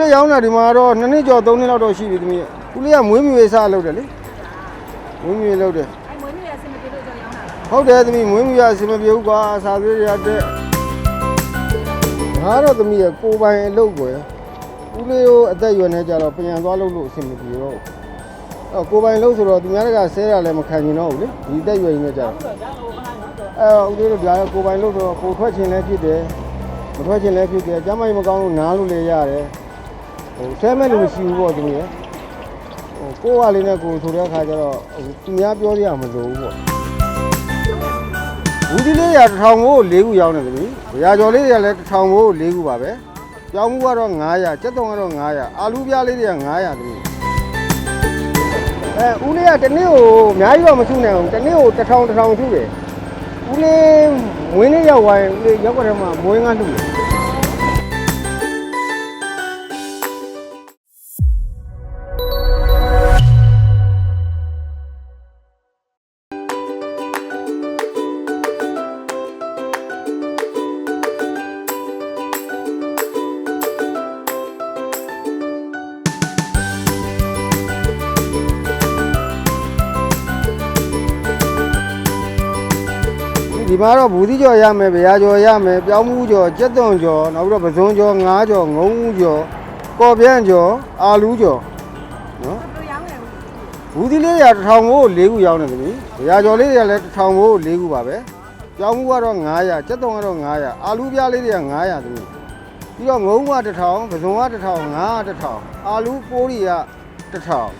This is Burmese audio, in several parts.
လေးရောင်းတာဒီမှာတော့နှစ်နှစ်ကျော်သုံးနှစ်လောက်တော့ရှိပြီသမီးဦးလေးကမွေးမြူရေးစားလုပ်တယ်လေမွေးမြူရေးလုပ်တယ်အဲ့မွေးမြူရအဆင်မပြေလို့ကြောင်းရောင်းတာလားဟုတ်တယ်သမီးမွေးမြူရအဆင်မပြေဘူးကွာစာသွေးတွေရတဲ့ဒါကတော့သမီးရဲ့ကိုယ်ပိုင်အလုပ်ကွယ်ဦးလေးကိုအသက်အရွယ်နဲ့ကြတော့ပြန်သွားလို့လို့အဆင်မပြေတော့ဘူးအော်ကိုယ်ပိုင်လုပ်ဆိုတော့သူများတကဆဲတာလည်းမခံချင်တော့ဘူးလေဒီအသက်အရွယ်ကြီးနဲ့ကြတော့အဲဦးလေးတို့ကြာကိုယ်ပိုင်လုပ်ဆိုတော့ကိုယ်ထွက်ချင်လည်းဖြစ်တယ်မထွက်ချင်လည်းဖြစ်တယ်ကျမ်းမိုင်းမကောင်းလို့နားလို့လည်းရတယ် ဟိုဆဲမဲ့လို့မရှိဘူးပေါ့သမီးရဲ့ဟိုကိုယ်ကလေးနဲ့ကိုယ်ဆိုတဲ့အခါကျတော့ဟိုသူများပြောရမလို့ဘူးပေါ့ဘူးဒီလေးရတစ်ထောင်ကို၄ခုရောင်းတယ်သမီး။ရာကျော်လေးတွေကလည်းတစ်ထောင်ကို၄ခုပါပဲ။ပြောင်းမှုကတော့900ကျက်တုံကတော့900အာလူပြားလေးတွေက900သမီး။အဲဦးလေးကတစ်နေ့ကိုအများကြီးတော့မစုနိုင်ဘူး။တစ်နေ့ကိုတစ်ထောင်တစ်ထောင်စုတယ်။ဦးလေးမွေးနေ့ရောက်သွားရင်ဦးလေးရောက်ကြတဲ့မှာမွေးငါလှူတယ်။ ဒီမှာတော့ဘူးသီးကြော်ရမယ်ဗျာကြော်ရမယ်ပြောင်းမှုကြော်ကြက်သွန်ကြော်နောက်ပြီးတော့ပဇွန်ကြော်ငါးကြော်ငုံဦးကြော်ကော်ပြန့်ကြော်အာလူကြော်နော်ဘယ်လိုရောင်းလဲဦးဘူးသီးလေးရတစ်ထောင်ကို၄ခုရောင်းတယ်သမီးဗျာကြော်လေးတွေကလည်းတစ်ထောင်ကို၄ခုပါပဲပြောင်းမှုကတော့900ကြက်သွန်ကတော့900အာလူပြားလေးတွေက900သမီးပြီးတော့ငုံဦးကတစ်ထောင်ပဇွန်ကတစ်ထောင်ငါးကတစ်ထောင်အာလူပိုးတွေကတစ်ထောင်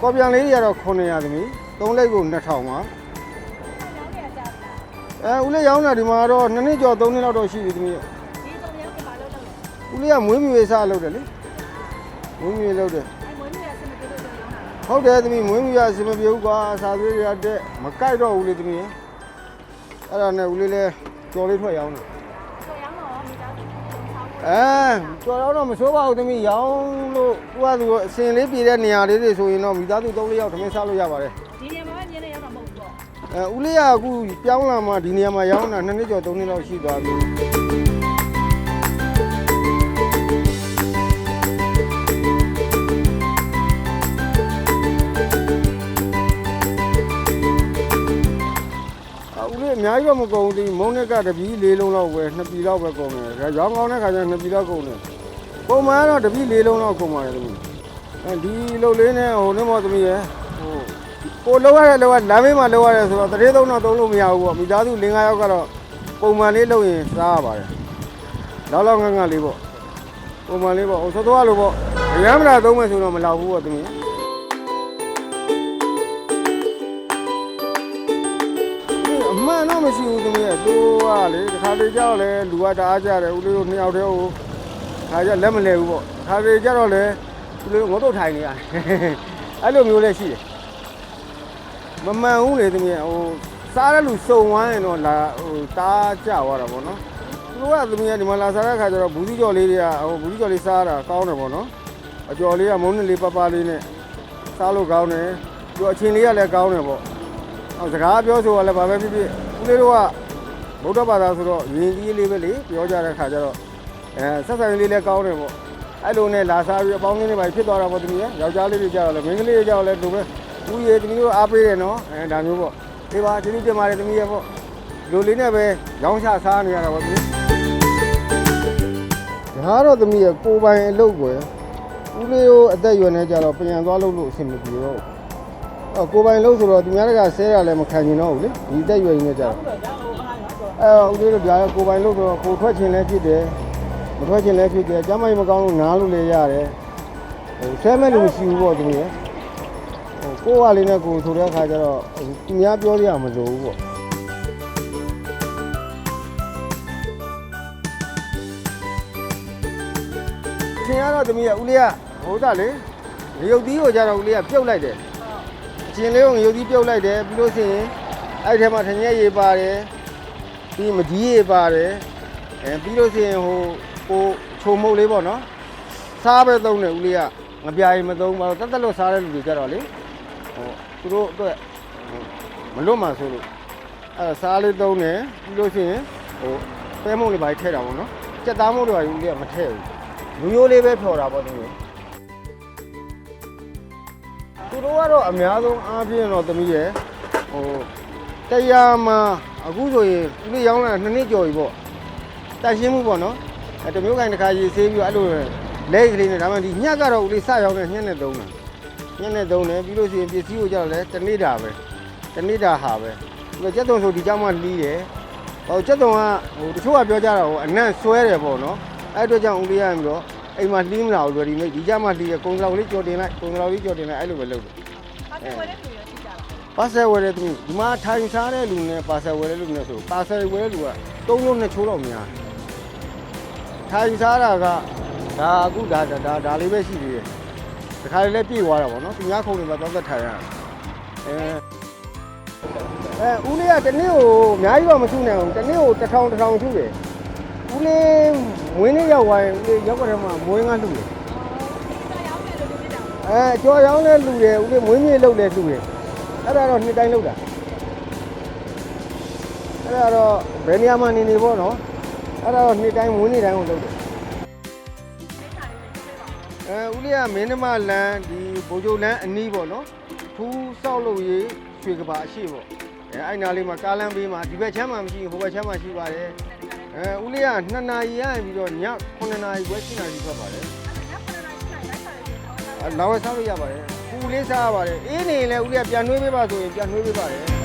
ကော်ပြန့်လေးတွေကတော့900သမီးသုံးလိုက်ကို2000ပါရောင်းရကြတာ အဲဦးလေးရောင်းတာဒီမှာတော့နှစ်နှစ်ကျော်သုံးနှစ်လောက်တော့ရှိပြီသမီးရဲ့ဒီစုံရောင်းပြပါလို့တော့ဦးလေးကမွေးမြူရေးစားလုပ်တယ်လေမွေးမြူရေးလုပ်တယ်အဲ့မွေးမြူရအဆင်မပြေလို့ကြောင်းရောင်းတာလားဟုတ်တယ်သမီးမွေးမြူရအဆင်မပြေဘူးကွာစာသွေးတွေရတဲ့မကိုက်တော့ဘူးလေသမီးရဲ့အဲ့ဒါနဲ့ဦးလေးလည်းကြော်လေးထွက်ရောင်းတယ်ဆိုရောင်းတော့မိသားစုဆောင်းအဲကြော်တော့တော့မဆိုးပါဘူးသမီးရောင်းလို့သူကသူအစင်လေးပြေတဲ့နေရာလေးတွေဆိုရင်တော့မိသားစု၃လေးယောက်သမီးစားလို့ရပါတယ် ဒီနေရာမှာညနေရောက်တော့မဟုတ်ဘူးပေါ့အဲဦးလေးကအခုပြောင်းလာမှဒီနေရာမှာရောင်းတာနှစ်နှစ်ကျော်သုံးနှစ်လောက်ရှိသွားပြီအဦးလေးအများကြီးတော့မကုန်ဘူးဒီမုံနဲ့ကတပီးလေးလုံးလောက်ပဲနှစ်ပီလောက်ပဲကုန်တယ်ဒါရောင်းကောင်းတဲ့ခါကျရင်နှစ်ပီလောက်ကုန်တယ်ပုံမှန်ကတော့တပီးလေးလုံးလောက်ကုန်ပါတယ်သမီးအဲဒီလုတ်လေးနဲ့ဟိုနေမောသမီးရယ်ဟို ကိုလောက်ရတဲ့လောက်ကလမ်းမေးမှာလောက်ရတယ်ဆိုတော့တရေသုံးတော့သုံးလို့မရဘူးပေါ့မိသားစု၄၅ယောက်ကတော့ပုံမှန်လေးလုပ်ရင်စားရပါတယ်လောက်လောက်ငန်းငန်းလေးပေါ့ပုံမှန်လေးပေါ့ဟိုသောသွားလို့ပေါ့အရမ်းမလာသုံးမယ်ဆိုတော့မလောက်ဘူးပေါ့သမီးအမှန်တော့မရှိဘူးသမီးရဲ့သူကလေတစ်ခါလေကြောက်လဲလူကတအားကြတယ်ဦးလေးတို့နှစ်ယောက်တည်းဟိုခါကျလက်မလဲဘူးပေါ့ခါလေကြတော့လေဦးလေးတို့ငုတ်တုတ်ထိုင်နေရတယ်အဲ့လိုမျိုးလည်းရှိတယ် မမှန်ဘူးလေသမီးရဲ့ဟိုစားတဲ့လူစုံဝမ်းရင်တော့လာဟိုတားကြသွားတာပေါ့နော်သူတို့ကသမီးရဲ့ဒီမှာလာစားတဲ့ခါကျတော့ဘူးစီကြော်လေးတွေကဟိုဘူးစီကြော်လေးစားတာကောင်းတယ်ပေါ့နော်အကြော်လေးကမုန်းနေလေးပပလေးနဲ့စားလို့ကောင်းတယ်ပြီးတော့အချင်းလေးကလည်းကောင်းတယ်ပေါ့အော်စကားပြောဆိုတာလည်းဘာပဲဖြစ်ဖြစ်ဦးလေးတို့ကဗုဒ္ဓဘာသာဆိုတော့ယဉ်ကြီးလေးပဲလေပြောကြတဲ့ခါကျတော့အဲဆက်ဆံရေးလေးလည်းကောင်းတယ်ပေါ့အဲ့လိုနဲ့လာစားပြီးအပေါင်းအသင်းတွေပါဖြစ်သွားတာပေါ့တမီးရယောက်ျားလေးတွေကြောက်လဲမိန်းကလေးတွေကြောက်လဲသူပဲ ဦးရေတမီးတို့အားပေးတယ်နော်အဲဒါမျိုးပေါ့ဒီပါကျေးဇူးတင်ပါတယ်တမီးရပေါ့လူလေးနဲ့ပဲရောင်းချစားနေရတာပေါ့တမီးဒါကတော့တမီးရကိုယ်ပိုင်အလုပ်ကွယ်ဦးလေးတို့အသက်အရွယ်နဲ့ကြတော့ပြန်သွားလို့လို့အဆင်မပြေတော့ဘူးအော်ကိုယ်ပိုင်လို့ဆိုတော့သူများတကဆဲတာလည်းမခံချင်တော့ဘူးလေဒီတက်ရွယ်ရင်းနဲ့ကြာတော့အဲဦးလေးတို့ကြာကိုယ်ပိုင်လို့ဆိုတော့ကိုယ်ထွက်ချင်လည်းဖြစ်တယ်မထွက်ချင်လည်းဖြစ်တယ်ကျမ်းမိုင်းမကောင်းလို့နားလို့လည်းရတယ်ဟိုဆဲမဲ့လို့မရှိဘူးပေါ့သူမျိုးဟို ကိုယ်ကလေးနဲ့ကိုယ်ဆိုတဲ့အခါကျတော့ဟိုသူများပြောရမလို့ဘူးပေါ့သင်ကတော့တမီးကဦးလေးကဟိုသားလေရုပ်သီးကိုကြတော့ဦးလေးကပြုတ်လိုက်တယ်ကျင်လေးကိုငရုတ်ကြီးပြုတ်လိုက်တယ်ပြီးလို့ရှိရင်အဲ့ထဲမှာထညက်ရေးပါတယ်ပြီးမကြီးရေးပါတယ်အဲပြီးလို့ရှိရင်ဟိုဟိုခြုံမုတ်လေးပေါ့နော်စားပဲသုံးတယ်ဦးလေးကငပြာရင်မသုံးပါဘူးတက်တက်လို့စားတဲ့လူတွေကြတော့လေ ဟိုသူတို့အတွက်ဟိုမလွတ်မှဆိုလို့အဲစားလေးသုံးတယ်ပြီးလို့ရှိရင်ဟိုပဲမုတ်လေးပါထည့်တာပေါ့နော်ကြက်သားမုတ်တွေပါဦးလေးကမထည့်ဘူးရိုးရိုးလေးပဲဖြော်တာပေါ့သမီးသူတို့ကတော့အများဆုံးအားဖြင့်တော့သမီးရဲ့ဟိုတရားမှာအခုဆိုရင်ဦးလေးရောင်းလာတာနှစ်နှစ်ကျော်ပြီပေါ့တန်ရှင်းမှုပေါ့နော်အဲတစ်မျိုးကိုင်းတစ်ခါရေးဆေးပြီးတော့အဲ့လိုလက်ကလေးနဲ့ဒါမှဒီညက်ကတော့ဦးလေးစရောက်တဲ့ညက်နဲ့သုံးတယ် ညက်နဲ့သုံးတယ်ပြီးလို့ရှိရင်ပစ္စည်းကိုကြတော့လဲတစ်နေ့တာပဲတစ်နေ့တာဟာပဲဒီလိုကျက်သွန်ဆိုဒီကြောင်မှလီးတယ်ဟိုကျက်သွန်ကဟိုတချို့ကပြောကြတာဟိုအနံ့ဆွဲတယ်ပေါ့နော်အဲ့အတွက်ကြောင့်ဦးလေးရပြီးတော့အိမ်မှာလှီးမလာဘူး ready made ဒီကြမှာလှီးရကုံစလောက်လေးကြော်တင်လိုက်ကုံစလောက်လေးကြော်တင်လိုက်အဲ့လိုပဲလုပ်တယ်ဟာတယ်ဝယ်တဲ့လူရရှိကြလားပါဆယ်ဝယ်တဲ့သူဒီမှာထိုင်စားတဲ့လူနဲ့ပါဆယ်ဝယ်တဲ့လူနဲ့ဆိုပါဆယ်ဝယ်တဲ့လူကသုံးလုံးနဲ့ချိုးတော့များထိုင်စားတာကဒါအခုဒါဒါဒါလေးပဲရှိသေးတယ်တ ခါလေးလည်းပြေးသွားတာပေါ့နော်သူများခုံတွေမှာသွားသက်ထိုင်ရအဲအဲဦးလေးကတနေ့ကိုအများကြီးတော့မထုနိုင်ဘူးတနေ့ကိုတစ်ထောင်တစ်ထောင်ထုတယ်ဦးလေးမွေးနေ့ရောက်သွားရင်ဦးလေးရောက်ကြတဲ့မှာမွေးငါလှူတယ်အော်ဒီတော့ရောင်းမယ်လို့ပြောနေတာအဲကြော်ရောင်းလဲလူတယ်ဦးလေးမွေးမြေလုပ်လဲလူတယ်အဲ့ဒါတော့နှစ်တိုင်းလုပ်တာအဲ့ဒါတော့ဘယ်နေရာမှာနေနေပေါ့နော်အဲ့ဒါတော့နှစ်တိုင်းမွေးနေ့တိုင်းကိုလုပ်တယ် အဲဦးလေးကမင်းနှမလန်းဒီဘိုးကျိုလန်းအနီးပေါ့နော်ထူးဆောက်လုပ်ရေးရွှေကဘာအရှိပေါ့အဲအဲ့နာလေးမှာကားလမ်းဘေးမှာဒီဘက်ချမ်းမှာမရှိဘူးဟိုဘက်ချမ်းမှာရှိပါတယ်အဲဦးလေးက2နာရီရရင်ပြီးတော့ည9နာရီခွဲ7နာရီထွက်ပါတယ်အလောင်းဝဲစားလို့ရပါတယ်။ပူလေးစားရပါတယ်။အေးနေရင်လည်းဦးလေးကပြန်နှွေးပေးပါဆိုရင်ပြန်နှွေးပေးပါတယ်